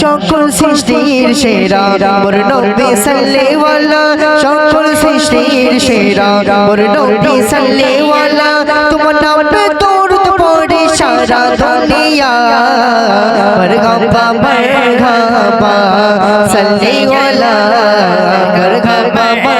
সকল সৃষ্টির সেরা মোর নবী সাল্লেওয়ালা সকল সৃষ্টির সেরা মোর নবী সাল্লেওয়ালা তোমার নামে দরুদ পড়ে সারা দুনিয়া। মরহাবা মরহাবা সাল্লেওয়ালা মরহাবা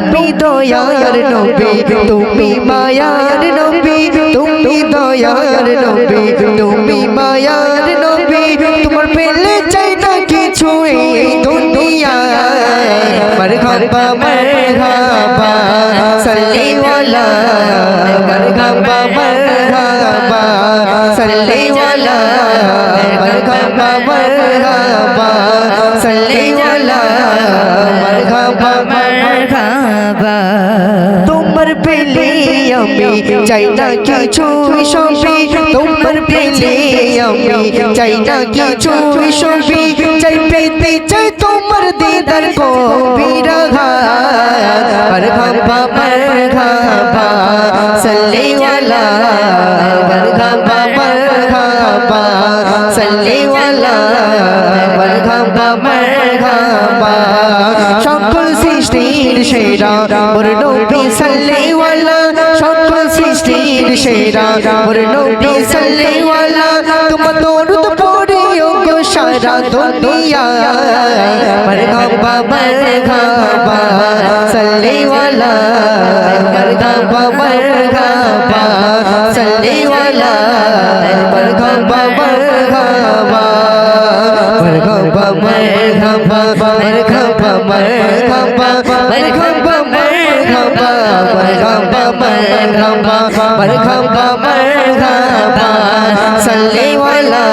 দয়ার নবী, তুমি মায়ার নবী, তুমি দয়ার নবী, তুমি মায়ার নবী, তোমার পেলে চাই না কিছু এই দুনিয়া মরহাবা মরহাবা সাল্লি ওয়ালা মরহাবা পেলে আমি চাই না কিছু সবই তোমার পেলে আমি চাই না কিছু সবই চাই পেতে চাই তোমার দিদার কো বিরহা মরহাবা মরহাবা সাল্লি ওয়ালা মরহাবা মরহাবা সাল্লি ওয়ালা মরহাবা মরহাবা সৃষ্টির সেরা। ওর নবী সাল্লেওয়ালা সকল সৃষ্টির সেরা। ওর নবী সাল্লেওয়ালা তোমার দরুদ পড়ে যোগ্য সারা দুনিয়া মারহাবা মারহাবা সাল্লেওয়ালা মারহাবা মারহাবা সাল্লেওয়ালা মারহাবা মারহাবা মারহাবা মারহাবা মারহাবা মারহাবা مرحبا مرحبا مرحبا مرحبا صلي ولا